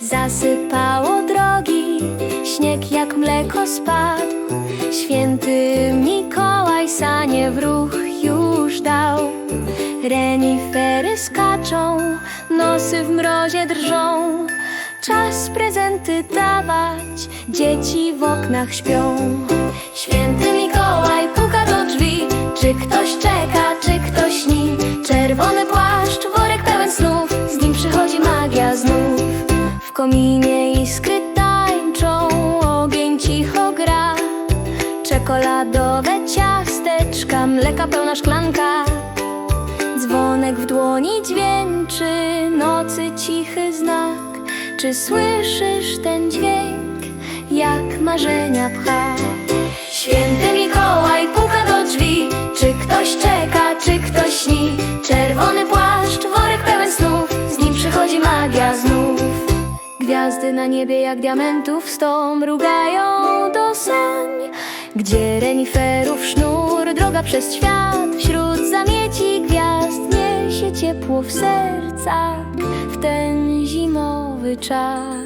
Zasypało drogi, śnieg jak mleko spadł Święty Mikołaj sanie w ruch już dał Renifery skaczą, nosy w mrozie drżą Czas prezenty dawać, dzieci w oknach śpią Święty Mikołaj puka do drzwi. Czy ktoś czeka, czy ktoś śni? Czerwony płaszcz, worek pełen snów. Z nim przychodzi magia znów. W kominie iskry tańczą Ogień cicho gra. Czekoladowe ciasteczka Mleka pełna szklanka. Dzwonek w dłoni dźwięczy Nocy cichy znak. Czy słyszysz ten dźwięk Jak marzenia pcha Gwiazdy na niebie jak diamentów sto mrugają do sań. Gdzie reniferów sznur, droga przez świat Wśród zamieci gwiazd niesie ciepło w sercach W ten zimowy czas